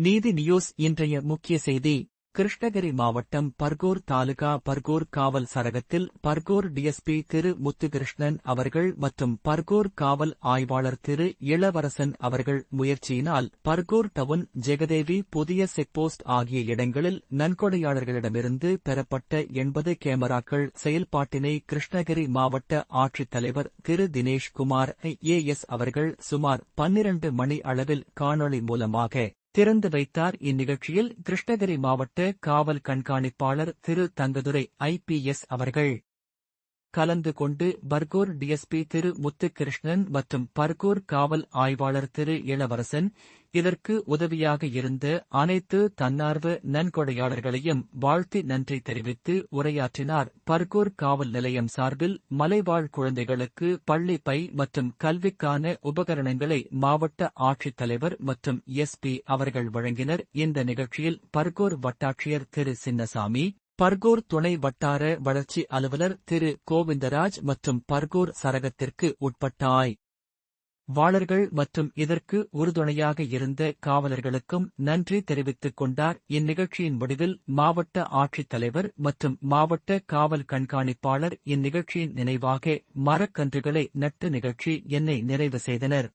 நீதி நியூஸ் இன்றைய முக்கிய செய்தி. கிருஷ்ணகிரி மாவட்டம் பர்கூர் தாலுகா பர்கூர் காவல் சரகத்தில் பர்கூர் டிஎஸ்பி திரு முத்துகிருஷ்ணன் அவர்கள் மற்றும் பர்கூர் காவல் ஆய்வாளர் திரு இளவரசன் அவர்கள் முயற்சியினால் பர்கூர் டவுன் ஜெகதேவி புதிய செக்போஸ்ட் ஆகிய இடங்களில் நன்கொடையாளர்களிடமிருந்து பெறப்பட்ட எண்பது கேமராக்கள் செயல்பாட்டினை கிருஷ்ணகிரி மாவட்ட ஆட்சித்தலைவர் திரு தினேஷ் குமார் ஏஎஸ் அவர்கள் சுமார் பன்னிரண்டு மணி அளவில் காணொளி மூலமாக திறந்து வைத்தார். இந்நிகழ்ச்சியில் கிருஷ்ணகிரி மாவட்ட காவல் கண்காணிப்பாளர் திரு. தங்கதுரை ஐபிஎஸ் அவர்கள் கலந்து கொண்டு பர்கூர் டிஎஸ்பி திரு. முத்துகிருஷ்ணன் மற்றும் பர்கூர் காவல் ஆய்வாளர் திரு. இளவரசன் இதற்கு உதவியாக இருந்த அனைத்து தன்னார்வ நன்கொடையாளர்களையும் வாழ்த்தி நன்றி தெரிவித்து உரையாற்றினார். பர்கூர் காவல் நிலையம் சார்பில் மலைவாழ் குழந்தைகளுக்கு பள்ளி பை மற்றும் கல்விக்கான உபகரணங்களை மாவட்ட ஆட்சித்தலைவர் மற்றும் எஸ்பி அவர்கள் வழங்கினர். இந்த நிகழ்ச்சியில் பர்கூர் வட்டாட்சியர் திரு சின்னசாமி பர்கூர் துணை வட்டார வளர்ச்சி அலுவலர் திரு கோவிந்தராஜ் மற்றும் பர்கூர் சரகத்திற்கு உட்பட்டாய். வாளர்கள் மற்றும் இதற்கு உறுதுணையாக இருந்த காவலர்களுக்கும் நன்றி தெரிவித்துக் கொண்டார். இந்நிகழ்ச்சியின் முடிவில் மாவட்ட ஆட்சித்தலைவர் மற்றும் மாவட்ட காவல் கண்காணிப்பாளர் இந்நிகழ்ச்சியின் நினைவாக மரக்கன்றுகளை நட்டு நிகழ்ச்சி என்னை நிறைவு செய்தனர்.